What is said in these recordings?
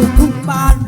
ลูกทุ่งบ้าน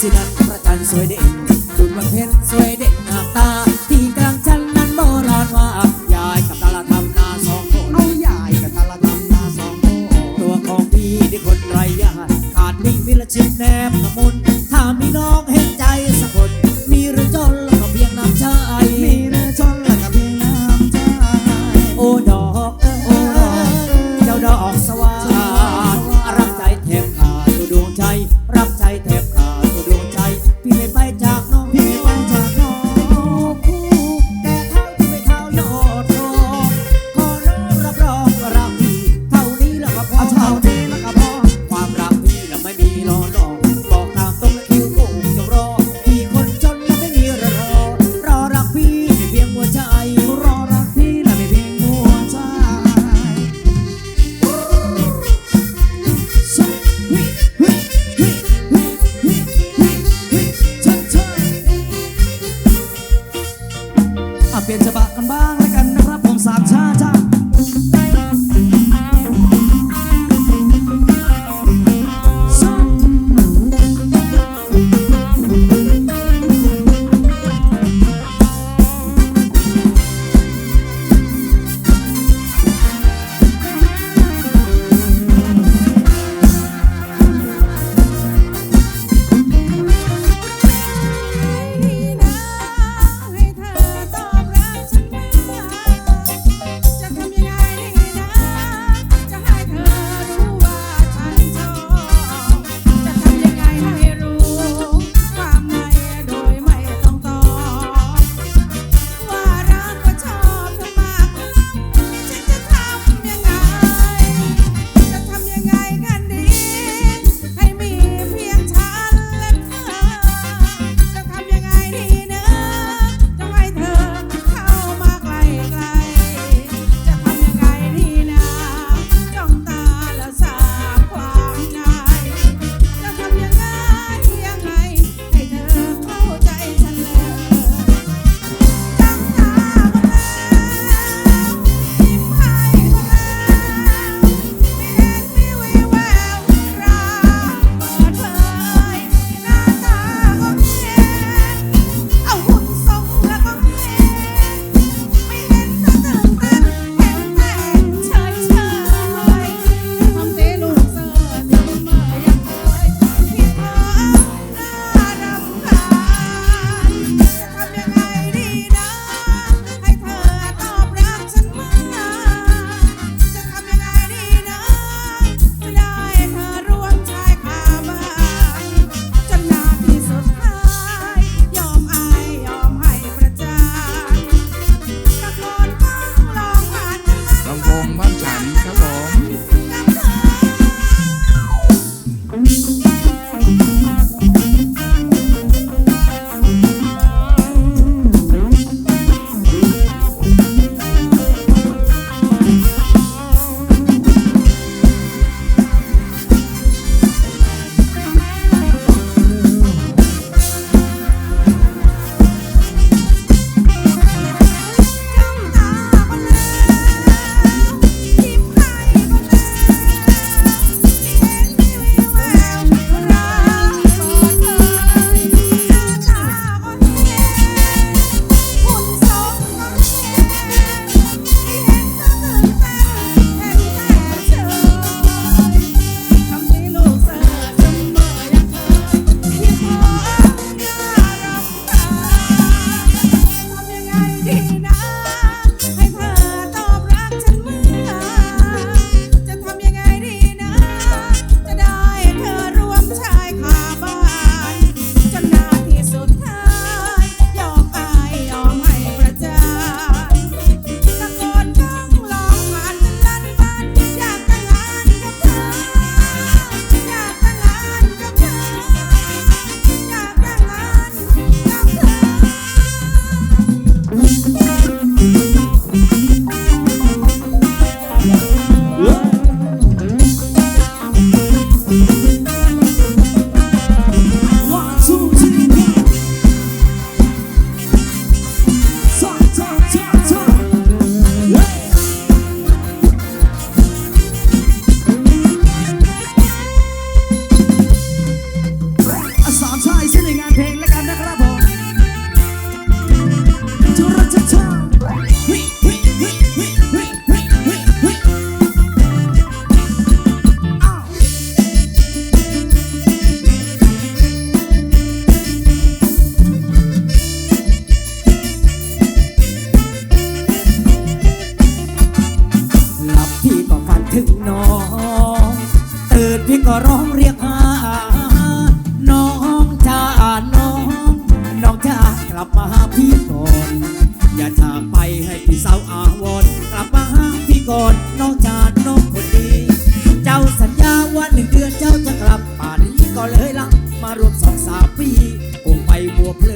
สินันพระจันทร์สวยเด่นคุณวังเพ็รสวยเด่น้าตา เปลี่ยนฉบับกันบ้างำวงบ้านฉันครับ รวมสองสาปีคงไปบัวเพลิ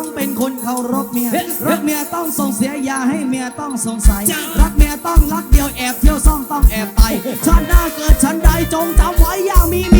ต้องเป็นคนเคารพเมีย รักเมียต้องส่งเสียยาให้เมียต้องสงสัย รักเมียต้องรักเดียวแอบเที่ยวซ่องต้องแอบไปชาติหน้าเกิดฉันใดจงจำไว้อย่ามีเมีย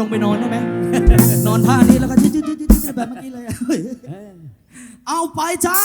ลงไปนอนได้ไหม นอนท่านี้แล้วก็ยืดๆๆๆแบบเมื่อกี้เลย เอาไปจ้า